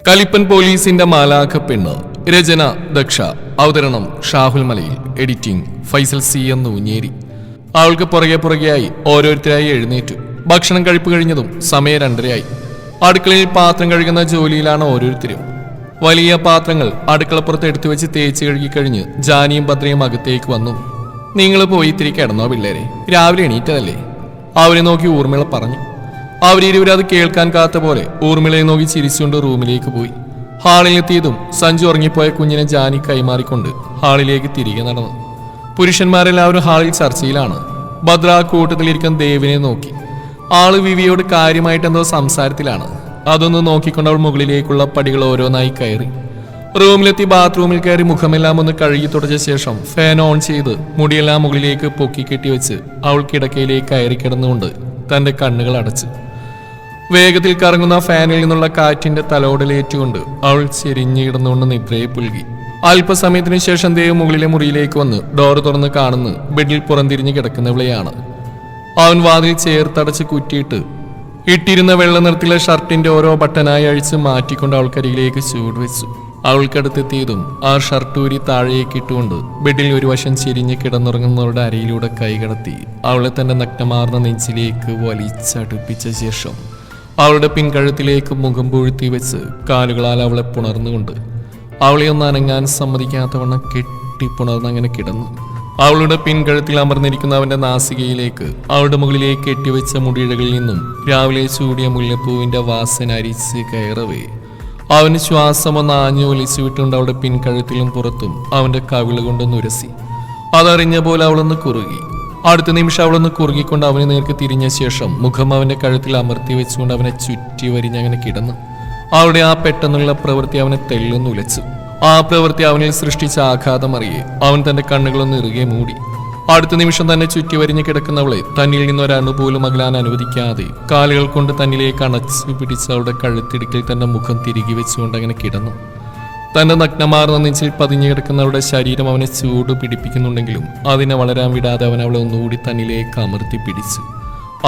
കലിപ്പൻ പോലീസിന്റെ മാലാഖ പെണ്ണ് രചന ദക്ഷ. അവതരണം ഷാഹുൽ മലയിൽ. എഡിറ്റിംഗ് ഫൈസൽ സി എന്ന് ഊഞ്ഞേരി അവൾക്ക് പുറകെ പുറകെയായി ഓരോരുത്തരായി എഴുന്നേറ്റു. ഭക്ഷണം കഴിപ്പ് കഴിഞ്ഞതും സമയം രണ്ടരയായി. അടുക്കളയിൽ പാത്രം കഴുകുന്ന ജോലിയിലാണ് ഓരോരുത്തരും. വലിയ പാത്രങ്ങൾ അടുക്കളപ്പുറത്ത് എടുത്തു വെച്ച് തേച്ച് കഴുകിക്കഴിഞ്ഞ് ജാനിയും ഭദ്രയും അകത്തേക്ക് വന്നു. നിങ്ങൾ പോയി ഇത്തിരി കിടന്നോ പിള്ളേരെ. രാവിലെ എണീറ്റതല്ലേ? അവരെ നോക്കി ഊർമിള പറഞ്ഞു. അവരിരുവരും അത് കേൾക്കാൻ കാത്ത പോലെ ഊർമിളയെ നോക്കി ചിരിച്ചുകൊണ്ട് റൂമിലേക്ക് പോയി. ഹാളിലെത്തിയതും സഞ്ജു ഉറങ്ങിപ്പോയ കുഞ്ഞിനെ ജാനി കൈമാറിക്കൊണ്ട് ഹാളിലേക്ക് തിരികെ നടന്നു. പുരുഷന്മാരെല്ലാവരും ഹാളിൽ ചർച്ചയിലാണ്. ഭദ്ര ആ കൂട്ടത്തിലിരിക്കുന്ന ദേവിനെ നോക്കി. ആൾ വിവിയോട് കാര്യമായിട്ട് എന്തോ സംസാരത്തിലാണ്. അതൊന്ന് നോക്കിക്കൊണ്ട് അവൾ മുകളിലേക്കുള്ള പടികൾ ഓരോന്നായി കയറി. റൂമിലെത്തി ബാത്റൂമിൽ കയറി മുഖമെല്ലാം ഒന്ന് കഴുകി തുടച്ച ശേഷം ഫാൻ ഓൺ ചെയ്ത് മുടിയെല്ലാം മുകളിലേക്ക് പൊക്കി കെട്ടിവെച്ച് അവൾ കിടക്കയിലേക്ക് കയറി കിടന്നുകൊണ്ട് തന്റെ കണ്ണുകൾ അടച്ചു. വേഗത്തിൽ കറങ്ങുന്ന ഫാനിൽ നിന്നുള്ള കാറ്റിന്റെ തലോടലേറ്റുകൊണ്ട് അവൾ ചെരിഞ്ഞിടന്നുകൊണ്ട് നിദ്രയെ പുൽകി. അല്പസമയത്തിന് ശേഷം ദേവ് മുകളിലെ മുറിയിലേക്ക് വന്ന് ഡോർ തുറന്ന് കാണുന്നു ബെഡിൽ പുറംതിരിഞ്ഞ് കിടക്കുന്നവളെയാണ്. അവൻ വാതിൽ ചേർത്തടച്ച് കുറ്റിയിട്ട് ഇട്ടിരുന്ന വെള്ള നിറത്തിലെ ഷർട്ടിന്റെ ഓരോ ബട്ടനായി അഴിച്ച് മാറ്റിക്കൊണ്ട് അവൾക്കരികിലേക്ക് ചൂട് വെച്ചു. അവൾക്കടുത്തെത്തിയതും ആ ഷർട്ട് ഊരി താഴേക്ക് ഇട്ടുകൊണ്ട് ബെഡിൽ ഒരു വശം ചെരിഞ്ഞ് കിടന്നുറങ്ങുന്നവരുടെ അരയിലൂടെ കൈകടത്തി അവളെ തന്റെ നഗ്നമാർന്ന നെഞ്ചിലേക്ക് വലിച്ചടുപ്പിച്ച ശേഷം അവളുടെ പിൻകഴുത്തിലേക്ക് മുഖം പൂഴ്ത്തി വെച്ച് കാലുകളാൽ അവളെ പുണർന്നുകൊണ്ട് അവളെ ഒന്ന് അനങ്ങാൻ സമ്മതിക്കാത്തവണ്ണം കെട്ടിപ്പുണർന്ന് അങ്ങനെ കിടന്നു. അവളുടെ പിൻകഴുത്തിൽ അമർന്നിരിക്കുന്ന അവന്റെ നാസികയിലേക്ക് അവളുടെ മുകളിലേക്ക് കെട്ടിവെച്ച മുടിയിഴകളിൽ നിന്നും രാവിലെ ചൂടിയ മുല്ലപ്പൂവിന്റെ വാസന അരിച്ച് കയറവേ. അവന് ശ്വാസം ഒന്ന് ആഞ്ഞു ഒലിച്ചു വിട്ടുകൊണ്ട് അവളുടെ പിൻകഴുത്തിലും പുറത്തും അവന്റെ കവിൾ കൊണ്ട് നുരസി അതറിഞ്ഞ പോലെ അവളൊന്ന് കുറുകി. അടുത്ത നിമിഷം അവളൊന്ന് കുറുകിക്കൊണ്ട് അവന് നേർക്ക് തിരിഞ്ഞ ശേഷം മുഖം അവന്റെ കഴുത്തിൽ അമർത്തി വെച്ചുകൊണ്ട് അവനെ ചുറ്റി വരിഞ്ഞ് അങ്ങനെ കിടന്നു അവളുടെ ആ പെട്ടെന്നുള്ള പ്രവൃത്തി അവനെ തെല്ലുന്നുലച്ചു ആ പ്രവൃത്തി അവനിൽ സൃഷ്ടിച്ച ആഘാതമറിയെ അവൻ തന്റെ കണ്ണുകളൊന്ന് ഇറുകെ മൂടി. അടുത്ത നിമിഷം തന്നെ ചുറ്റി വരിഞ്ഞ് കിടക്കുന്നവളെ തന്നിൽ നിന്നൊരണു പോലും അകലാൻ അനുവദിക്കാതെ കാലുകൾ കൊണ്ട് തന്നിലേക്ക് അണച്ചു പിടിച്ച് അവളുടെ കഴുത്തിടുക്കിൽ തന്റെ മുഖം തിരികെ വെച്ചുകൊണ്ട് അങ്ങനെ കിടന്നു. തന്റെ നഗ്നമാർന്ന നെഞ്ചിൽ പതിഞ്ഞു കിടക്കുന്നവളുടെ ശരീരം അവനെ ചൂട് പിടിപ്പിക്കുന്നുണ്ടെങ്കിലും അതിനെ വളരാൻ വിടാതെ അവൻ അവളെ ഒന്നുകൂടി തന്നിലേക്ക് അമർത്തി പിടിച്ചു.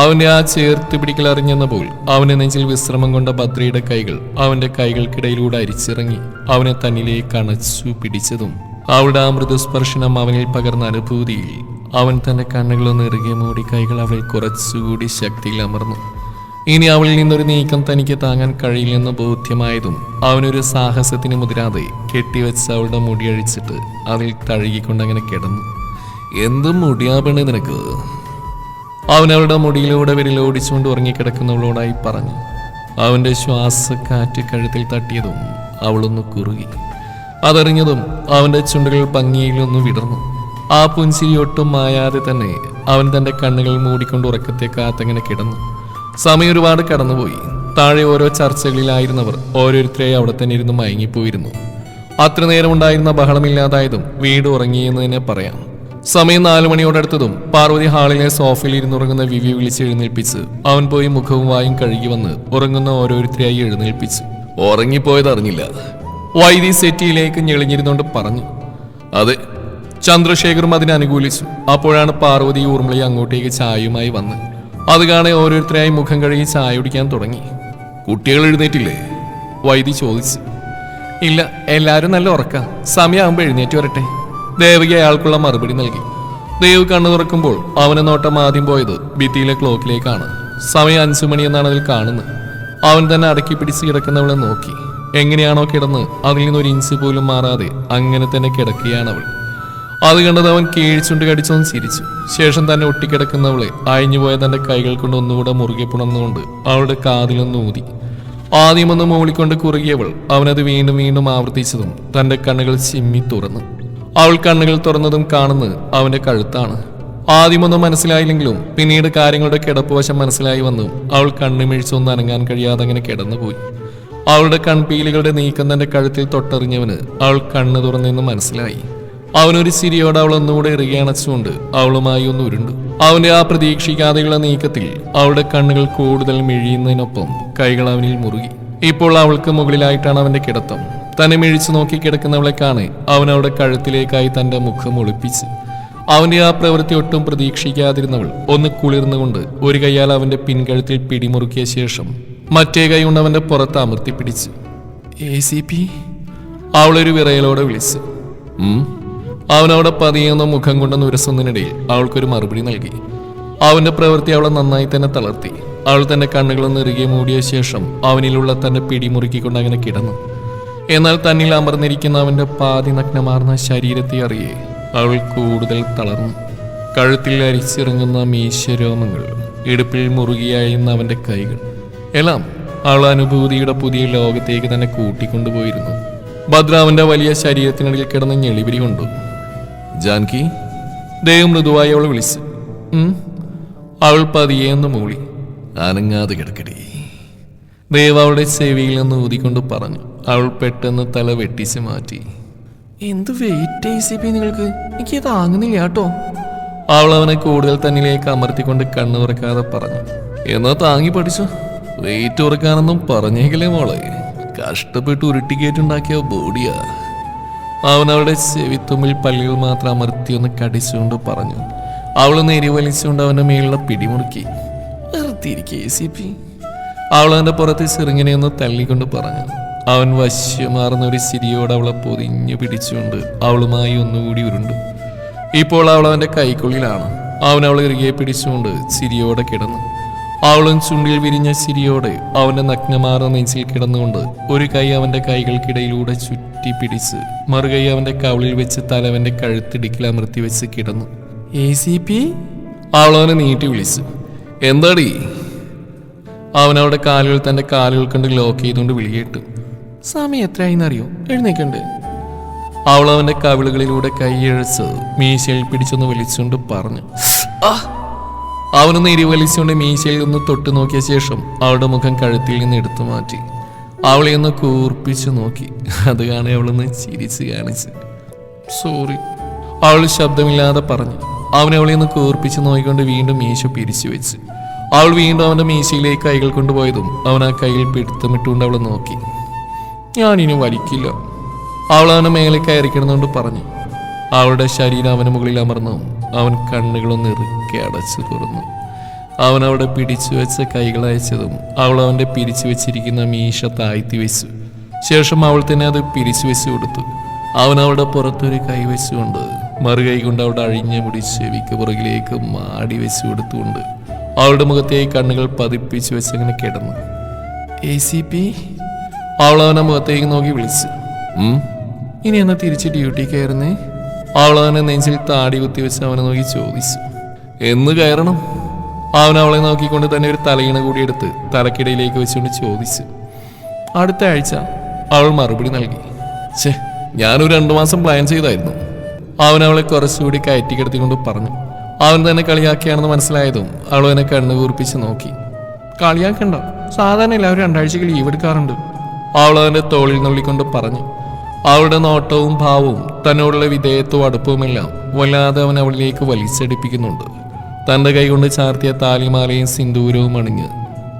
അവന്റെ ആ ചേർത്ത് പിടിക്കൽ അറിഞ്ഞെന്നപ്പോൾ അവന്റെ നെഞ്ചിൽ വിശ്രമം കൊണ്ട ഭദ്രയുടെ കൈകൾ അവന്റെ കൈകൾക്കിടയിലൂടെ അരിച്ചിറങ്ങി അവനെ തന്നിലേക്ക് അണച്ചു പിടിച്ചതും അവളുടെ ആ മൃദുസ്പർശനം അവനിൽ പകർന്ന അനുഭൂതിയിൽ അവൻ തന്റെ കണ്ണുകളൊന്ന് ഇറുകെ മൂടി കൈകൾ അവൾ കുറച്ചുകൂടി ശക്തിയിൽ അമർന്നു. ഇനി അവളിൽ നിന്നൊരു നീക്കം തനിക്ക് താങ്ങാൻ കഴിയില്ലെന്ന് ബോധ്യമായതും അവനൊരു സാഹസത്തിന് മുതിരാതെ കെട്ടിവെച്ച് അവളുടെ മുടിയഴിച്ചിട്ട് അതിൽ തഴുകിക്കൊണ്ടങ്ങനെ കിടന്നു. എന്തും മുടിയാ പെണ്ണ് നിനക്ക്? അവൻ അവളുടെ മുടിയിലൂടെ വിരലോടിച്ചുകൊണ്ട് ഉറങ്ങിക്കിടക്കുന്നവളോടായി പറഞ്ഞു. അവന്റെ ശ്വാസക്കാറ്റ് കഴുത്തിൽ തട്ടിയതും അവളൊന്ന് കുറുകി. അതറിഞ്ഞതും അവന്റെ ചുണ്ടുകൾ ഭംഗിയിലൊന്ന് വിടർന്നു. ആ പുൻസിരി ഒട്ടും മായാതെ തന്നെ അവൻ തന്റെ കണ്ണുകൾ മൂടിക്കൊണ്ട് ഉറക്കത്തെ കാത്തങ്ങനെ കിടന്നു. സമയം ഒരുപാട് കടന്നുപോയി. താഴെ ഓരോ ചർച്ചകളിലായിരുന്നവർ ഓരോരുത്തരെയും അവിടെ തന്നെ ഇരുന്ന് മയങ്ങിപ്പോയിരുന്നു. അത്ര നേരം ഉണ്ടായിരുന്ന ബഹളമില്ലാതായതും വീട് ഉറങ്ങിയെന്ന് തന്നെ പറയാം. സമയം നാലു മണിയോടടുത്തതും പാർവതി ഹാളിലെ സോഫയിൽ ഇരുന്നുറങ്ങുന്ന വിവി വിളിച്ച് എഴുന്നേൽപ്പിച്ച് അവൻ പോയി മുഖവും വായും കഴുകി വന്ന് ഉറങ്ങുന്ന ഓരോരുത്തരെയായി എഴുന്നേൽപ്പിച്ചു. ഉറങ്ങിപ്പോയത് അറിഞ്ഞില്ല. വൈദി സെറ്റിയിലേക്ക് ഞെളിഞ്ഞിരുന്നുകൊണ്ട് പറഞ്ഞു അതെ ചന്ദ്രശേഖറും അതിനെ അനുകൂലിച്ചു. അപ്പോഴാണ് പാർവതി ഊർമിളി അങ്ങോട്ടേക്ക് ചായയുമായി വന്ന് അത് കാണെ ഓരോരുത്തരെയായി മുഖം കഴുകി ചായ കുടിക്കാൻ തുടങ്ങി. കുട്ടികൾ എഴുന്നേറ്റില്ലേ? വൈദി ചോദിച്ചു. ഇല്ല എല്ലാരും നല്ല ഉറക്ക. സമയമാകുമ്പോൾ എഴുന്നേറ്റ് വരട്ടെ. ദേവകി അയാൾക്കുള്ള മറുപടി നൽകി. ദേവ് കണ്ണു തുറക്കുമ്പോൾ അവനെ നോട്ടം ആദ്യം പോയത് ഭിത്തിയിലെ ക്ലോക്കിലേക്കാണ്. സമയം അഞ്ചു മണി എന്നാണ് അതിൽ കാണുന്നത്. അവൻ തന്നെ അടക്കി പിടിച്ച് കിടക്കുന്നവളെ നോക്കി. എങ്ങനെയാണോ കിടന്ന് അതിൽ നിന്ന് ഒരു ഇഞ്ച് പോലും മാറാതെ അങ്ങനെ തന്നെ കിടക്കുകയാണ് അവൾ. അത് കണ്ടത് അവൻ കീഴ്ച്ചുണ്ട് കടിച്ചൊന്ന് ചിരിച്ചു. ശേഷം തന്നെ ഒട്ടിക്കിടക്കുന്നവളെ അയഞ്ഞുപോയ തന്റെ കൈകൾ കൊണ്ട് ഒന്നുകൂടെ മുറുകെ പുണർന്നുകൊണ്ട് അവളുടെ കാതിലൊന്ന് ഊതി. ആദ്യമൊന്ന് മൂളിക്കൊണ്ട് കുറുകിയവൾ അവനത് വീണ്ടും വീണ്ടും ആവർത്തിച്ചതും തന്റെ കണ്ണുകൾ ചിമ്മി തുറന്നു. അവൾ കണ്ണുകൾ തുറന്നതും കാണുന്നത് അവന്റെ കഴുത്താണ്. ആദ്യമൊന്നും മനസ്സിലായില്ലെങ്കിലും പിന്നീട് കാര്യങ്ങളുടെ കിടപ്പുവശം മനസ്സിലായി വന്നു. അവൾ കണ്ണുമിഴിച്ചൊന്നും അനങ്ങാൻ കഴിയാതെ അങ്ങനെ കിടന്നുപോയി. അവളുടെ കൺപീലികളുടെ നീക്കം തന്റെ കഴുത്തിൽ തൊട്ടറിഞ്ഞവന് അവൾ കണ്ണു തുറന്നെന്ന് മനസ്സിലായി. അവനൊരു ചിരിയോടെ അവൾ ഒന്നുകൂടെ ഇറുകയണച്ചുകൊണ്ട് അവളുമായി ഒന്ന് ഉരുണ്ടു. അവന്റെ ആ പ്രതീക്ഷിക്കാതെയുള്ള നീക്കത്തിൽ അവളുടെ കണ്ണുകൾ കൂടുതൽ മിഴിയുന്നതിനൊപ്പം കൈകൾ അവനിൽ മുറുകി. ഇപ്പോൾ അവൾക്ക് മുകളിലായിട്ടാണ് അവന്റെ കിടത്തം. തന്നെ മിഴിച്ചു നോക്കി കിടക്കുന്നവളെ കാണെ അവൻ അവളുടെ കഴുത്തിലേക്കായി തന്റെ മുഖം ഒളിപ്പിച്ച്. അവന്റെ ആ പ്രവൃത്തി ഒട്ടും പ്രതീക്ഷിക്കാതിരുന്നവൾ ഒന്ന് കുളിർന്നുകൊണ്ട് ഒരു കൈയാൽ അവന്റെ പിൻകഴുത്തിൽ പിടിമുറുക്കിയ ശേഷം മറ്റേ കൈ കൊണ്ട് അവന്റെ പുറത്ത് അമർത്തി പിടിച്ചു എ സി പി? അവളൊരു വിറയലോടെ വിളിച്ചു. അവനവിടെ പതിയുന്ന മുഖം കൊണ്ട് നുരസുന്നതിനിടയിൽ അവൾക്കൊരു മറുപടി നൽകി. അവന്റെ പ്രവൃത്തി അവളെ നന്നായി തന്നെ തളർത്തി. അവൾ തന്റെ കണ്ണുകൾ നിറുകെ മൂടിയ ശേഷം അവനിലുള്ള തന്റെ പിടിമുറുക്കിക്കൊണ്ട് അങ്ങനെ കിടന്നു. എന്നാൽ തന്നിൽ അമർന്നിരിക്കുന്ന അവന്റെ പാതി നഗ്നമാർന്ന ശരീരത്തെ അറിയെ അവൾ കൂടുതൽ തളർന്നു. കഴുത്തിൽ അരിച്ചിറങ്ങുന്ന മീശരോമങ്ങൾ ഇടുപ്പിൽ മുറുകിയായിരുന്ന അവന്റെ കൈകൾ എല്ലാം അവൾ അനുഭൂതിയുടെ പുതിയ ലോകത്തേക്ക് തന്നെ കൂട്ടിക്കൊണ്ടുപോയിരുന്നു. ഭദ്രാവിന്റെ വലിയ ശരീരത്തിനിടയിൽ കിടന്ന് ഞെളിപിരി കൊണ്ടു. ജാൻകി? ദൈവം മൃദുവായി അവൾ വിളിച്ചു. അവൾ പതിയെന്ന് മൂളി. അനങ്ങാതെ കിടക്കടി. ദേവ് അവളുടെ ചെവിയിൽ നിന്ന് ഊതിക്കൊണ്ട് പറഞ്ഞു. അവൾ പെട്ടെന്ന് തല വെട്ടിച്ച് മാറ്റി. എന്ത് വെയിറ്റ് സി പി നിങ്ങൾക്ക്? എനിക്ക് താങ്ങുന്നില്ല കേട്ടോ. അവൾ അവനെ കൂടുതൽ തന്നിലേക്ക് അമർത്തിക്കൊണ്ട് കണ്ണു തുറക്കാതെ പറഞ്ഞു. എന്നാ താങ്ങി പഠിച്ചു? വെയിറ്റ് ഉറക്കാനൊന്നും പറഞ്ഞേക്കലേ മോളെ. കഷ്ടപ്പെട്ട് ഉരുട്ടിക്കേറ്റുണ്ടാക്കിയ ബോഡിയാ. അവൻ അവളുടെ ചെവിത്തുമ്പിൽ പല്ലുകൾ മാത്രം അമർത്തി ഒന്ന് കടിച്ചുകൊണ്ട് പറഞ്ഞു. അവൾ നെരിവലിച്ചുകൊണ്ട് അവന്റെ മേലുള്ള പിടിമുറുക്കി. നിർത്തിയിരിക്കേ സി പി. അവൾ അവന്റെ പുറത്ത് ചെറുങ്ങനെ ഒന്ന് തള്ളിക്കൊണ്ട് പറഞ്ഞു. അവൻ വശ്യമാർന്ന ഒരു സിരിയോട് അവളെ പൊതിഞ്ഞു പിടിച്ചുകൊണ്ട് അവളുമായി ഒന്നുകൂടി ഉരുണ്ടു. ഇപ്പോൾ അവൾ അവന്റെ കൈക്കുള്ളിലാണ്. അവൻ അവളെ ഇറുകെ പിടിച്ചുകൊണ്ട് ചിരിയോടെ കിടന്നു. അവളും ചുണ്ടിൽ വിരിഞ്ഞ ചിരിയോടെ അവന്റെ നഗ്നമാർന്ന നെഞ്ചിൽ കിടന്നുകൊണ്ട് ഒരു കൈ അവന്റെ കൈകൾക്കിടയിലൂടെ ചുറ്റി പിടിച്ച് മറുകൈ അവന്റെ കവിളിൽ വെച്ച് തലവന്റെ കഴുത്തിടുക്കിൽ അമർത്തി വെച്ച് കിടന്നു. എ സി പി അവളവനെ നീട്ടി വിളിച്ചു. എന്താടി? അവൻ കാലുകൾ തന്റെ കാലുകൾ കണ്ട് ലോക്ക് ചെയ്തുകൊണ്ട് വിളിയേട്ടു സമയം എത്രയായിന്നറിയോ? എഴുന്നേക്കണ്ട്. അവൾ അവന്റെ കവിളുകളിലൂടെ കൈയഴച്ച് മീശയിൽ പിടിച്ചൊന്ന് വിളിച്ചുകൊണ്ട് പറഞ്ഞു. "ആ!" അവനൊന്ന് ഇരിവലിച്ചുകൊണ്ട് മീശയിൽ ഒന്ന് തൊട്ടു നോക്കിയ ശേഷം അവളുടെ മുഖം കഴുത്തിൽ നിന്ന് എടുത്തു മാറ്റി. അവളെ ഒന്ന് കൂർപ്പിച്ചു നോക്കി. അത് കാണെ അവളൊന്ന് ചിരിച്ച് കാണിച്ച്. സോറി അവൾ ശബ്ദമില്ലാതെ പറഞ്ഞു. അവൻ അവളെ ഒന്ന് കൂർപ്പിച്ച് നോക്കിക്കൊണ്ട് വീണ്ടും മീശ പിരിച്ചു വെച്ച്. അവൾ വീണ്ടും അവന്റെ മീശയിലേക്ക് കൈകൾ കൊണ്ടുപോയതും അവൻ ആ കയ്യിൽ പിടുത്തമിട്ടുകൊണ്ട് അവൾ നോക്കി. ഞാനിനി വലിക്കില്ല അവൾ അവനെ മേലെ കയറിക്കണമെന്നുകൊണ്ട് പറഞ്ഞു. അവളുടെ ശരീരം അവന് മുകളിൽ അമർന്നു. അവൻ കണ്ണുകളൊന്ന് ഇറുക്കി അടച്ചു തുറന്നു. അവൻ അവിടെ പിടിച്ചു വെച്ച കൈകൾ അയച്ചതും അവൾ അവന്റെ പിരിച്ചു വെച്ചിരിക്കുന്ന മീശ താഴ്ത്തി വെച്ചു. ശേഷം അവൾ തന്നെ അത് പിരിച്ചു വെച്ചു കൊടുത്തു. അവൻ അവളുടെ പുറത്തൊരു കൈ വെച്ചുകൊണ്ട് മറുകൈ കൊണ്ട് അവളുടെ അഴിഞ്ഞ മുടി ചെവിക്ക് പുറകിലേക്ക് മാടി വെച്ചു കൊടുത്തുകൊണ്ട് അവളുടെ മുഖത്തേക്ക് കണ്ണുകൾ പതിപ്പിച്ചു വെച്ചങ്ങനെ കിടന്നു. എ സി പി അവൾ അവനെ മുഖത്തേക്ക് നോക്കി വിളിച്ചു. ഇനി എന്നാ തിരിച്ച് ഡ്യൂട്ടി കയറുന്നേ? അവൾ അവനെ നെഞ്ചിൽ താടി കുത്തി വെച്ച് അവനെ നോക്കി ചോദിച്ചു. എന്ന് കയറണം? അവൻ അവളെ നോക്കിക്കൊണ്ട് തന്നെ ഒരു തലയിണ കൂടി എടുത്ത് തലക്കിടയിലേക്ക് വെച്ചുകൊണ്ട് ചോദിച്ചു. അടുത്ത ആഴ്ച അവൾ മറുപടി നൽകി. ഛേ ഞാനൊരു രണ്ടു മാസം പ്ലാൻ ചെയ്തായിരുന്നു. അവൻ അവളെ കുറച്ചുകൂടി കയറ്റി കിടത്തിക്കൊണ്ട് പറഞ്ഞു. അവൻ തന്നെ കളിയാക്കിയാണെന്ന് മനസ്സിലായതും അവൾ എന്നെ കണ്ണു കൂർപ്പിച്ച് നോക്കി. കളിയാക്കണ്ട. സാധാരണ എല്ലാവരും രണ്ടാഴ്ചക്ക് ലീവ് എടുക്കാറുണ്ട്. അവൾ അവന്റെ തോളിൽ നുള്ളിക്കൊണ്ട് പറഞ്ഞു. അവളുടെ നോട്ടവും ഭാവവും തന്നോടുള്ള വിധേയത്വവും അടുപ്പവുമെല്ലാം വല്ലാതെ അവൻ അവളിലേക്ക് വലിച്ചടിപ്പിക്കുന്നുണ്ട്. തന്റെ കൈകൊണ്ട് ചാർത്തിയ താലിമാലയും സിന്ദൂരവും അണിഞ്ഞ്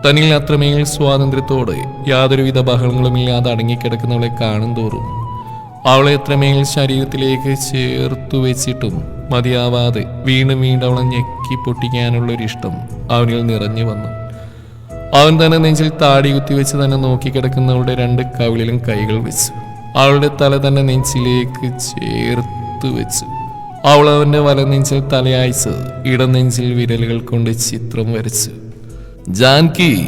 തന്നിൽ അത്രമേൽ സ്വാതന്ത്ര്യത്തോടെ യാതൊരുവിധ ബഹളങ്ങളുമില്ലാതെ അടങ്ങിക്കിടക്കുന്നവളെ കാണും തോറും അവളെ എത്രമേൽ ശരീരത്തിലേക്ക് ചേർത്തു വെച്ചിട്ടും മതിയാവാതെ വീണ്ടും വീണ്ടും അവളെ ഞെക്കി പൊട്ടിക്കാനുള്ള ഒരു ഇഷ്ടം അവനിൽ നിറഞ്ഞു വന്നു. അവൻ തന്നെ നെഞ്ചിൽ താടി കുത്തിവെച്ച് തന്നെ നോക്കിക്കിടക്കുന്നവളുടെ രണ്ട് കവിളിലും കൈകൾ വെച്ചു. അവളുടെ തല തന്നെ നെഞ്ചിലേക്ക് ചേർത്ത് വെച്ചു. അവൾ അവന്റെ വലനെഞ്ചിൽ തലയായിച്ച് ഇടനെഞ്ചിൽ വിരലുകൾ കൊണ്ട് ചിത്രം വരച്ചു. ജാൻകി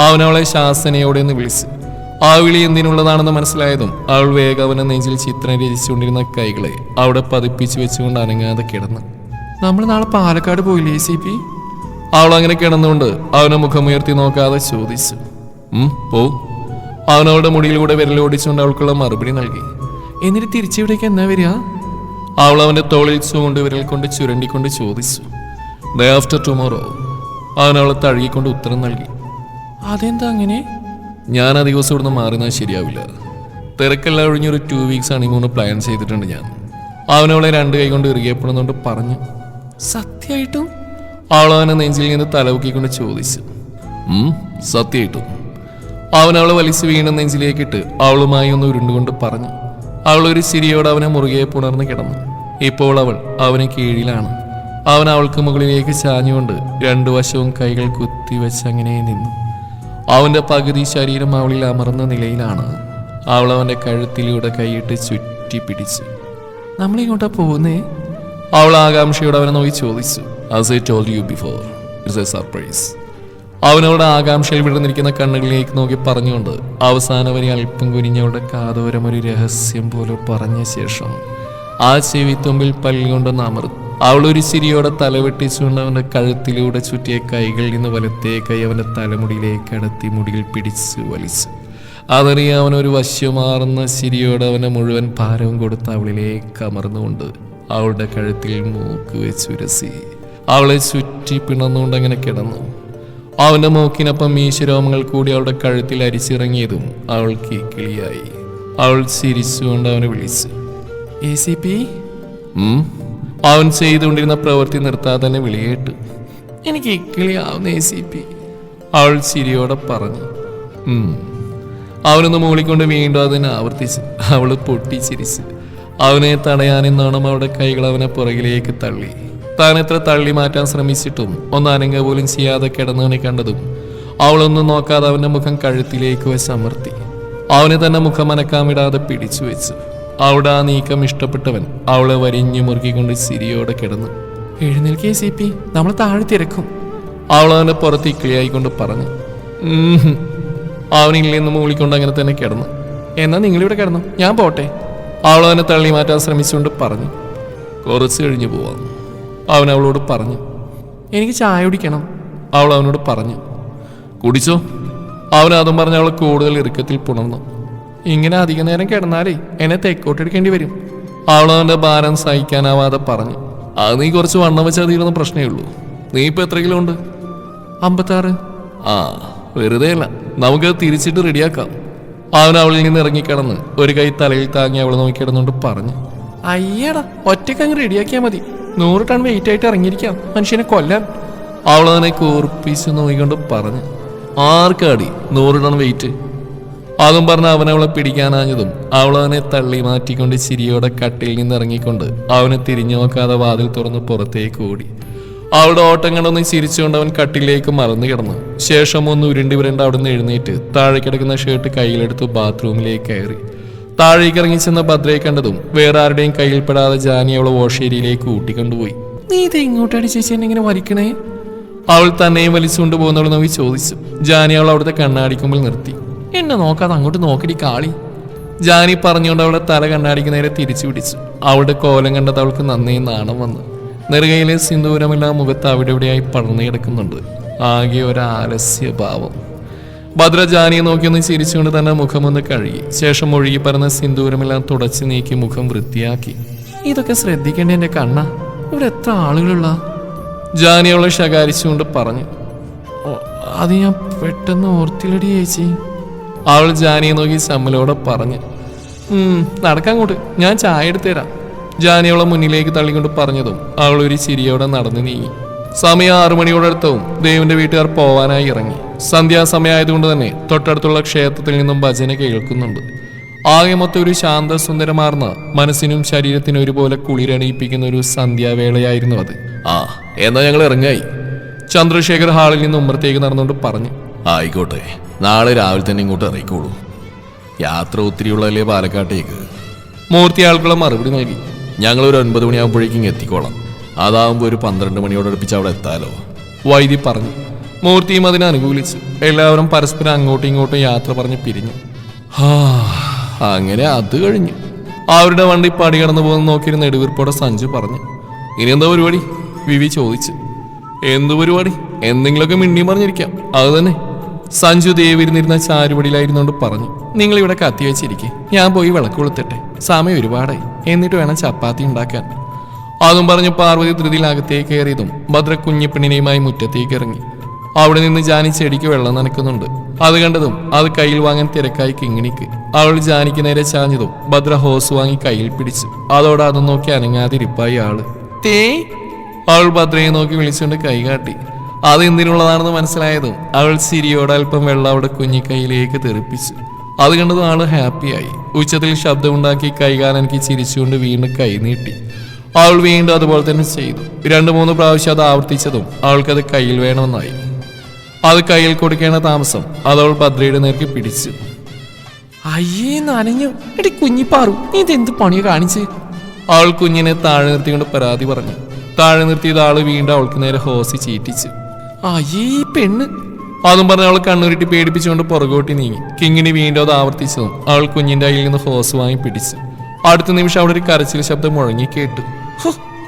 അവൻ അവളെ ശാസനയോടെ ഒന്ന് വിളിച്ചു. ആ വിളി എന്തിനുള്ളതാണെന്ന് മനസ്സിലായതും അവൾ വേഗം അവനെ നെഞ്ചിൽ ചിത്രം രചിച്ചുകൊണ്ടിരുന്ന കൈകളെ അവിടെ പതിപ്പിച്ചു വെച്ചുകൊണ്ട് അനങ്ങാതെ കിടന്നു. നമ്മൾ നാളെ പാലക്കാട് പോയില്ലേ സി പി? അവൾ അങ്ങനെ കിടന്നുകൊണ്ട് അവനെ മുഖമുയർത്തി നോക്കാതെ ചോദിച്ചു. പോ. അവനവളുടെ മുടിയിലൂടെ വിരലോടിച്ചുകൊണ്ട് അവൾക്കുള്ള മറുപടി നൽകി. എന്നിട്ട് തിരിച്ചിവിടേക്ക് എന്നാ വരിക? അവൾ അവന്റെ തോളിൽ ചൂണ്ട് വിരൽ കൊണ്ട് ചുരണ്ടിക്കൊണ്ട് ചോദിച്ചു ഡേ ആഫ്റ്റർ ടുമോറോ അവൻ അവളെ തഴുകിക്കൊണ്ട് ഉത്തരം നൽകി അതെന്താ അങ്ങനെ? ഞാൻ ആ ദിവസം ഇവിടുന്ന് മാറുന്നത് ശരിയാവില്ല. തിരക്കെല്ലാം ഒഴിഞ്ഞൊരു ടു വീക്സ് ആണ് ഹണിമൂണ് പ്ലാൻ ചെയ്തിട്ടുണ്ട് ഞാൻ. അവനവളെ രണ്ട് കൈ കൊണ്ട് ഇറുകിയപ്പെടുന്നുകൊണ്ട് പറഞ്ഞു സത്യമായിട്ടും? അവൾ അവനെ നെഞ്ചിൽ നിന്ന് തലവുക്കിക്കൊണ്ട് ചോദിച്ചു സത്യമായിട്ടും. അവനവളെ വലിച്ചു വീണ നെഞ്ചിലേക്കിട്ട് അവളുമായി ഒന്ന് ഉരുണ്ടുകൊണ്ട് പറഞ്ഞു അവൾ ഒരു ചിരിയോടെ അവനെ മുറുകെ പുണർന്ന് കിടന്നു. ഇപ്പോൾ അവൾ അവന് കീഴിലാണ്. അവൻ അവൾക്ക് മുകളിലേക്ക് ചാഞ്ഞുകൊണ്ട് രണ്ടു വശവും കൈകൾ കുത്തിവെച്ച് അങ്ങനെ നിന്നു. അവന്റെ പകുതി ശരീരം അവളിൽ അമർന്ന നിലയിലാണ്. അവൾ അവന്റെ കഴുത്തിലൂടെ കൈയിട്ട് ചുറ്റി പിടിച്ചു. നമ്മളിങ്ങോട്ടാ പോകുന്നേ? അവൾ ആകാംക്ഷയോടെ അവനെ നോക്കി ചോദിച്ചു. As I told you before it's a surprise അവനവളുടെ ആകാംക്ഷയിൽ വിടർന്നിരിക്കുന്ന കണ്ണുകളിലേക്ക് നോക്കി പറഞ്ഞുകൊണ്ട് അവസാന വരെ അല്പം കുനിഞ്ഞവളുടെ കാതോരം ഒരു രഹസ്യം പോലെ പറഞ്ഞ ശേഷം ആ ചെവിത്തുമ്പിൽ പല്ലുകൊണ്ടൊന്ന് അമർന്നു. അവൾ ഒരു ചിരിയോടെ തലവെട്ടിച്ചുകൊണ്ട് അവന്റെ കഴുത്തിലൂടെ ചുറ്റിയ കൈകളിൽ നിന്ന് വലത്തേ കൈ അവന്റെ തലമുടിയിലേക്ക് അടത്തി മുടിയിൽ പിടിച്ച് വലിച്ചു. അതറിയ അവനൊരു വശ്യമാർന്ന ചിരിയോടെ അവനെ മുഴുവൻ ഭാരവും കൊടുത്ത് അവളിലേക്ക് അമർന്നുകൊണ്ട് അവളുടെ കഴുത്തിൽ മൂക്ക് വെച്ചുരസി. അവളെ ചുറ്റി പിണന്നുകൊണ്ട് അങ്ങനെ കിടന്നു. അവന്റെ മൂക്കിനൊപ്പം മീശരോമങ്ങൾ കൂടി അവളുടെ കഴുത്തിൽ അരിച്ചിറങ്ങിയതും അവൾ കേക്കിളിയായി അവൾ ചിരിച്ചുകൊണ്ട് അവനെ വിളിച്ചു. അവൻ ചെയ്തുകൊണ്ടിരുന്ന പ്രവൃത്തി നിർത്താതെ തന്നെ വിളിയേട്ട്. എനിക്ക് കിളിയാവുന്ന എ സി പി. അവൾ ചിരിയോടെ പറഞ്ഞു. അവനൊന്ന് മൂളിക്കൊണ്ട് വീണ്ടും അതിനെ ആവർത്തിച്ചു. അവൾ ചിരിച്ച് അവനെ തടയാനെന്നോണം അവളുടെ കൈകൾ അവനെ പുറകിലേക്ക് തള്ളി. താൻ എത്ര തള്ളി മാറ്റാൻ ശ്രമിച്ചിട്ടും ഒന്ന് അനങ്ങ പോലും ചെയ്യാതെ കിടന്നവനെ കണ്ടതും അവളൊന്നും നോക്കാതെ അവന്റെ മുഖം കഴുത്തിലേക്ക് വെച്ച് അമർത്തി. അവനെ തന്നെ മുഖം അനക്കാൻ വിടാതെ പിടിച്ചു വെച്ചു. അവിടെ ആ നീക്കം ഇഷ്ടപ്പെട്ടവൻ അവളെ വരിഞ്ഞു മുറുക്കിക്കൊണ്ട് സിരിയോടെ കിടന്നു എഴുന്നേൽക്കേ സി പി നമ്മൾ താഴെ തിരക്കും. അവൾ അവന്റെ പുറത്ത് ഇക്കിളിയായിക്കൊണ്ട് പറഞ്ഞു അവനില്ലെന്ന് മൂളിക്കൊണ്ട് അങ്ങനെ തന്നെ കിടന്നു. എന്നാ നിങ്ങളിവിടെ കിടന്നു ഞാൻ പോട്ടെ. അവൾ അവനെ തള്ളി മാറ്റാൻ ശ്രമിച്ചുകൊണ്ട് പറഞ്ഞു കുറച്ച് കഴിഞ്ഞു പോവാം. അവൻ അവളോട് പറഞ്ഞു എനിക്ക് ചായ കുടിക്കണം. അവൾ അവനോട് പറഞ്ഞു കുടിച്ചോ. അവൻ അതും പറഞ്ഞ് അവളെ കൂടുതൽ ഇറുക്കത്തിൽ പുണർന്നു. ഇങ്ങനെ അധിക നേരം കിടന്നാലേ എന്നെ തെക്കോട്ടെടുക്കേണ്ടി വരും. അവൾ അവന്റെ ഭാരം സഹിക്കാനാവാതെ പറഞ്ഞു അത് നീ കുറച്ച് വണ്ണം വെച്ചാൽ തീരുന്ന പ്രശ്നമേ ഉള്ളൂ. നീ ഇപ്പൊ എത്ര കിലോ ഉണ്ട്? അമ്പത്താറ്. ആ വെറുതെ അല്ല. നമുക്ക് തിരിച്ചിട്ട് റെഡിയാക്കാം. അവൻ അവളിൽ നിന്ന് ഇറങ്ങിക്കിടന്ന് ഒരു കൈ തലയിൽ താങ്ങി അവളെ നോക്കിക്കിടന്നുകൊണ്ട് പറഞ്ഞു അയ്യടാ ഒറ്റക്കങ്ങ് റെഡിയാക്കിയാൽ മതി. നൂറ് ടൺ വെയിറ്റ് ആയിട്ട് ഇറങ്ങിയിരിക്കാം. മനുഷ്യനെ കൊല്ലാൻ. അതിനെ കൂർപ്പിച്ച് നോക്കിക്കൊണ്ട് പറഞ്ഞു ആർക്കാടി നൂറ് ടൺ വെയിറ്റ് അതും പറഞ്ഞ് അവനെ അവളെ പിടിക്കാനാഞ്ഞതും അവൾ അവനെ തള്ളി മാറ്റിക്കൊണ്ട് ചിരിയോടെ കട്ടിൽ നിന്ന് ഇറങ്ങിക്കൊണ്ട് അവനെ തിരിഞ്ഞു നോക്കാതെ വാതിൽ തുറന്ന് പുറത്തേക്ക് ഓടി. അവളുടെ ഓട്ടം കണ്ടൊന്ന് ചിരിച്ചുകൊണ്ട് അവൻ കട്ടിലേക്ക് മറന്നു കിടന്നു. ശേഷം ഒന്ന് ഉരുണ്ടി വിരണ്ട് അവിടെ നിന്ന് എഴുന്നേറ്റ് താഴെ കിടക്കുന്ന ഷർട്ട് കയ്യിലെടുത്ത് ബാത്റൂമിലേക്ക് കയറി. താഴേക്ക് ഇറങ്ങി ചെന്ന ഭദ്രയെ കണ്ടതും വേറെ ആരുടെയും കയ്യിൽപ്പെടാതെ ജാനി അവളെ ഓഷേരിയിലേക്ക് ഊട്ടിക്കൊണ്ടുപോയി. നീ ഇത് എങ്ങോട്ടാണ് ചേച്ചി എന്നെ ഇങ്ങനെ വലിക്കണേ അവൾ തന്നെയും വലിച്ചുകൊണ്ട് പോകുന്നവൾ നോക്കി ചോദിച്ചു. ജാനി അവൾ അവിടുത്തെ കണ്ണാടിക്കുമ്പിൽ നിർത്തി. എന്നെ നോക്കാതെ അങ്ങോട്ട് നോക്കടി കാളി. ജാനി പറഞ്ഞുകൊണ്ട് അവളുടെ തല കണ്ണാടിക്ക് നേരെ തിരിച്ചു പിടിച്ചു. അവളുടെ കോലം കണ്ടത് അവൾക്ക് നന്നേ നാണം വന്നു. നെറുകയിലെ സിന്ദൂരമെല്ലാം മുഖത്ത് അവിടെ ഇവിടെയായി പടർന്നു കിടക്കുന്നുണ്ട്. ആകെ ഒരു ആലസ്യ ഭാവം ഭദ്ര ജാനിയെ നോക്കിയൊന്ന് ചിരിച്ചുകൊണ്ട് തന്നെ മുഖമൊന്ന് കഴുകി. ശേഷം ഒഴുകി പറഞ്ഞ സിന്ദൂരമെല്ലാം തുടച്ചു നീക്കി മുഖം വൃത്തിയാക്കി. ഇതൊക്കെ ശ്രദ്ധിക്കേണ്ട എന്റെ കണ്ണ. ഇവിടെ എത്ര ആളുകളുള്ള? ജാനി അവളെ ശകാരിച്ചുകൊണ്ട് പറഞ്ഞു. "ഓ, അത് ഞാൻ പെട്ടെന്ന് ഓർത്തിലടി ചേച്ചി. അവൾ ജാനിയെ നോക്കി ശമ്മലോടെ പറഞ്ഞു. "ഉം, കൂട്ട് ഞാൻ ചായ എടുത്തു തരാം ജാനി മുന്നിലേക്ക് തള്ളിക്കൊണ്ട് പറഞ്ഞതും അവൾ ഒരു ചിരിയോടെ നടന്നു നീങ്ങി. സമയം ആറുമണിയോടടുത്തവും മണിയോടടുത്തവും ദേവിന്റെ വീട്ടുകാർ പോവാനായി ഇറങ്ങി. സന്ധ്യാസമയമായതുകൊണ്ട് തന്നെ തൊട്ടടുത്തുള്ള ക്ഷേത്രത്തിൽ നിന്നും ഭജന കേൾക്കുന്നുണ്ട്. ആകെ മൊത്തം ഒരു ശാന്തസുന്ദരമാർന്ന മനസ്സിനും ശരീരത്തിനും ഒരുപോലെ കുളിരണിയിപ്പിക്കുന്ന ഒരു സന്ധ്യാവേളയായിരുന്നു അത്. ആ എന്നാ ഞങ്ങൾ ഇറങ്ങായി. ചന്ദ്രശേഖർ ഹാളിൽ നിന്ന് ഉമ്മറത്തേക്ക് നടന്നുകൊണ്ട് പറഞ്ഞു. ആയിക്കോട്ടെ നാളെ രാവിലെ തന്നെ ഇങ്ങോട്ട് ഇറങ്ങിക്കോളൂ. യാത്ര ഒത്തിരിയുള്ളതല്ലേ പാലക്കാട്ടേക്ക്? മൂർത്തി ആൾക്കുള്ള മറുപടി നൽകി. ഞങ്ങൾ ഒരു ഒൻപത് മണിയാകുമ്പോഴേക്കും എത്തിക്കോളാം. അതാകുമ്പോൾ ഒരു പന്ത്രണ്ട് മണിയോട് അടുപ്പിച്ച് അവിടെ എത്താലോ? വൈദ്യ പറഞ്ഞു. മൂർത്തിയും അതിനെ അനുകൂലിച്ചു എല്ലാവരും പരസ്പരം അങ്ങോട്ടും ഇങ്ങോട്ടും യാത്ര പറഞ്ഞ് പിരിഞ്ഞു. അങ്ങനെ അത് കഴിഞ്ഞു. അവരുടെ വണ്ടി പടി കടന്നു പോകുന്ന നോക്കിയിരുന്ന നെടുവീർപ്പോടെ സഞ്ജു പറഞ്ഞു ഇനി എന്താ പരിപാടി? വിവി ചോദിച്ചു. എന്ത് പരിപാടി? എന്തെങ്കിലുമൊക്കെ മിണ്ടി പറഞ്ഞിരിക്കാം. അത് തന്നെ. സഞ്ജു ദേവിരുന്നിരുന്ന ചാരുപടിയിലായിരുന്നോണ്ട് പറഞ്ഞു നിങ്ങൾ ഇവിടെ കത്തി വെച്ചിരിക്കെ. ഞാൻ പോയി വിളക്ക് കൊളുത്തട്ടെ. സമയം ഒരുപാടായി. എന്നിട്ട് വേണം ചപ്പാത്തി ഉണ്ടാക്കാൻ. അതും പറഞ്ഞു പാർവതി ധൃതിയിൽ അകത്തേക്ക് കയറിയതും ഭദ്ര കുഞ്ഞിപ്പെണ്ണിനെയുമായി മുറ്റത്തേക്ക് ഇറങ്ങി. അവിടെ നിന്ന് ജാനി ചെടിക്ക് വെള്ളം നനക്കുന്നുണ്ട് അത് കണ്ടതും അത് കയ്യിൽ വാങ്ങാൻ തിരക്കായി കിങ്ങിണിക്ക്. അവൾ ജാനിക്ക് നേരെ ചാഞ്ഞതും ഭദ്ര ഹോസ് വാങ്ങി കയ്യിൽ പിടിച്ചു. അതോടെ അത് നോക്കി അനങ്ങാതിരിപ്പായി ആൾ. തേ. അവൾ ഭദ്രയെ നോക്കി വിളിച്ചുകൊണ്ട് കൈ കാട്ടി. അത് എന്തിനുള്ളതാണെന്ന് മനസ്സിലായതും അവൾ സിരിയോടെ അല്പം വെള്ളം അവിടെ കുഞ്ഞിക്കൈയിലേക്ക് തെറിപ്പിച്ചു. അത് കണ്ടതും ആൾ ഹാപ്പിയായി. ഉച്ചത്തിൽ ശബ്ദമുണ്ടാക്കി കൈകാലനക്ക് ചിരിച്ചുകൊണ്ട് വീണ്ടും കൈ നീട്ടി. അവൾ വീണ്ടും അതുപോലെ തന്നെ ചെയ്തു. രണ്ടു മൂന്ന് പ്രാവശ്യം അത് ആവർത്തിച്ചതും അവൾക്കത് കയ്യിൽ വേണമെന്നായി. അത് കയ്യിൽ കൊടുക്കേണ്ട താമസം അതവൾ ഭദ്രയുടെ നേർക്ക് പിടിച്ചു. അയ്യേ നനഞ്ഞു. എടി കുഞ്ഞിപ്പാറു നീ ഇതെന്ത് പണിയെ കാണിച്ച്? അവൾ കുഞ്ഞിനെ താഴെ നിർത്തിക്കൊണ്ട് പരാതി പറഞ്ഞു. താഴെ നിർത്തിയത് ആൾ വീണ്ടും അവൾക്ക് നേരെ ഹോസി ചീറ്റിച്ചു. അയ്യേ പെണ്ണ്. അതും പറഞ്ഞ് അവൾ കണ്ണുരുട്ടി പേടിപ്പിച്ചുകൊണ്ട് പുറകോട്ടി നീങ്ങി. കിങ്ങിണി വീണ്ടും അത് ആവർത്തിച്ചതും അവൾ കുഞ്ഞിന്റെ കയ്യിൽ നിന്ന് ഹോസ് വാങ്ങി പിടിച്ചു. അടുത്ത നിമിഷം അവിടെ ഒരു കരച്ചിൽ ശബ്ദം മുഴങ്ങി കേട്ടു.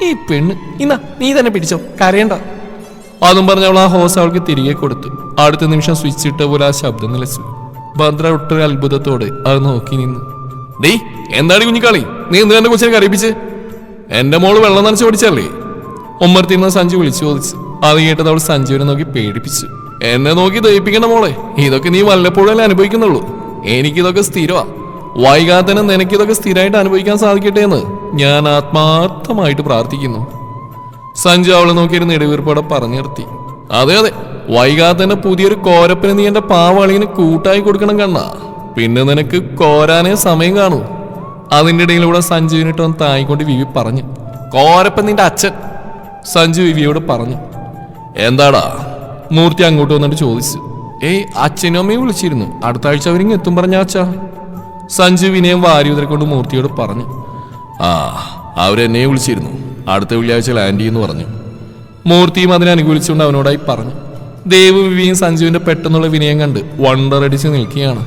ഈ പെണ്ണ്. ഇന്നാ നീ തന്നെ പിടിച്ചോ. കരയണ്ട. അതും പറഞ്ഞ് അവൾ ആ ഹോസ് അവൾക്ക് തിരികെ കൊടുത്തു. അടുത്ത നിമിഷം സ്വിച്ച് ഇട്ട പോലെ ആ ശബ്ദം നിലച്ചു. ഭദ്ര ഒട്ടൊരു അത്ഭുതത്തോടെ അത് നോക്കി നിന്നു. ഡേ എന്താണ് കുഞ്ഞിക്കാളി നീ എന്ത് എന്റെ കൊച്ചിനെ കറിയിപ്പിച്ച് എന്റെ മോൾ വെള്ളം നനച്ച് ഓടിച്ചല്ലേ ഉമ്മർത്തിന്ന് സഞ്ജു വിളിച്ചു ചോദിച്ചു. അത് കേട്ടത് അവൾ സഞ്ജുവിനെ നോക്കി പേടിപ്പിച്ചു. എന്നെ നോക്കി ദയിപ്പിക്കണ മോളെ. ഇതൊക്കെ നീ വല്ലപ്പോഴല്ലേ അനുഭവിക്കുന്നുള്ളൂ. എനിക്കിതൊക്കെ സ്ഥിരമാ വൈകാതെ നിനക്കിതൊക്കെ സ്ഥിരമായിട്ട് അനുഭവിക്കാൻ സാധിക്കട്ടെ എന്ന് ഞാൻ ആത്മാർത്ഥമായിട്ട് പ്രാർത്ഥിക്കുന്നു. സഞ്ജു അവളെ നോക്കിയിരുന്ന് ഇടവീർപ്പോടെ പറഞ്ഞു നിർത്തി. അതെ അതെ. വൈകാതെ തന്നെ പുതിയൊരു കോരപ്പിന് നീ എന്റെ പാവാളിന് കൂട്ടായി കൊടുക്കണം കണ്ണ. പിന്നെ നിനക്ക് കോരാനേ സമയം കാണൂ. അതിന്റെ ഇടയിലൂടെ സഞ്ജുവിനിട്ട് വന്ന് തായിക്കൊണ്ട് വിവി പറഞ്ഞു. കോരപ്പൻ നിന്റെ അച്ഛൻ. സഞ്ജു വിവിയോട് പറഞ്ഞു. എന്താടാ? മൂർത്തി അങ്ങോട്ട് വന്നിട്ട് ചോദിച്ചു. ഏയ് അച്ഛനും അമ്മയും വിളിച്ചിരുന്നു. അടുത്ത ആഴ്ച അവരിങ്ങ് എത്തും പറഞ്ഞ അച്ഛാ. സഞ്ജു വിനയം വാരി കൊണ്ട് മൂർത്തിയോട് പറഞ്ഞു. ആ അവരെന്നെ വിളിച്ചിരുന്നു. അടുത്ത വെള്ളിയാഴ്ച ലാൻഡ് ചെയ്യുന്നു പറഞ്ഞു. മൂർത്തിയും അതിനെ അനുകൂലിച്ചുകൊണ്ട് അവനോടായി പറഞ്ഞു. ദേവ് വിവിയും സഞ്ജുവിന്റെ പെട്ടെന്നുള്ള വിനയം കണ്ട് വണ്ടറടിച്ച് നിൽക്കുകയാണ്.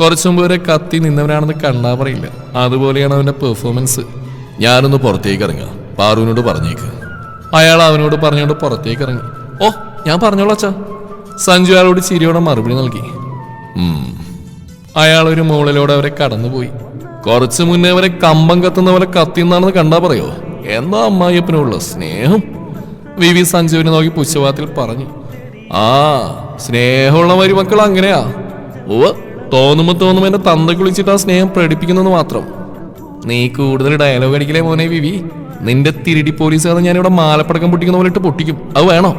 കുറച്ചു മുമ്പ് വരെ കത്തി നിന്നവനാണെന്ന് കണ്ടാ പറയില്ല. അതുപോലെയാണ് അവന്റെ പെർഫോമൻസ് ഞാനൊന്ന് പുറത്തേക്ക് ഇറങ്ങാം. പാറുവിനോട് പറഞ്ഞേക്ക്. അയാൾ അവനോട് പറഞ്ഞുകൊണ്ട് പുറത്തേക്ക് ഇറങ്ങി. ഓ ഞാൻ പറഞ്ഞോളൂ അച്ഛാ. സഞ്ജു അയാളോട് ചിരിയോടെ മറുപടി നൽകി. അയാൾ ഒരു മുകളിലൂടെ അവരെ കടന്നുപോയി. കുറച്ചു മുന്നേ അവരെ കമ്പം കത്തുന്ന പോലെ കത്തിന്നാണെന്ന് കണ്ടാ പറയോ? എന്താ അമ്മായിയപ്പനുള്ള സ്നേഹം? വി വി സഞ്ജുവിനെ നോക്കി പുച്ഛവാത്തിൽ പറഞ്ഞു. ആ സ്നേഹമുള്ള മരുമക്കൾ അങ്ങനെയാ. ഓ തോന്നുമ്പോ തോന്നുമ്പോ എന്റെ തന്ത കുളിച്ചിട്ട് ആ സ്നേഹം പ്രകടിപ്പിക്കുന്നെന്ന് മാത്രം. നീ കൂടുതൽ ഡയലോഗ് അടിക്കലേ മോനെ വിവി നിന്റെ തിരിടി പോലീസുകാരെ ഞാനിവിടെ മാലപ്പടക്കം പൊട്ടിക്കുന്ന പോലെ ഇട്ട് പൊട്ടിക്കും. അത് വേണോ?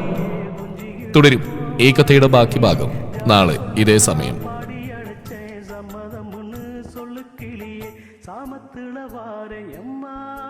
തുടരും. ഈ കഥയുടെ ബാക്കി ഭാഗം നാളെ ഇതേ സമയം.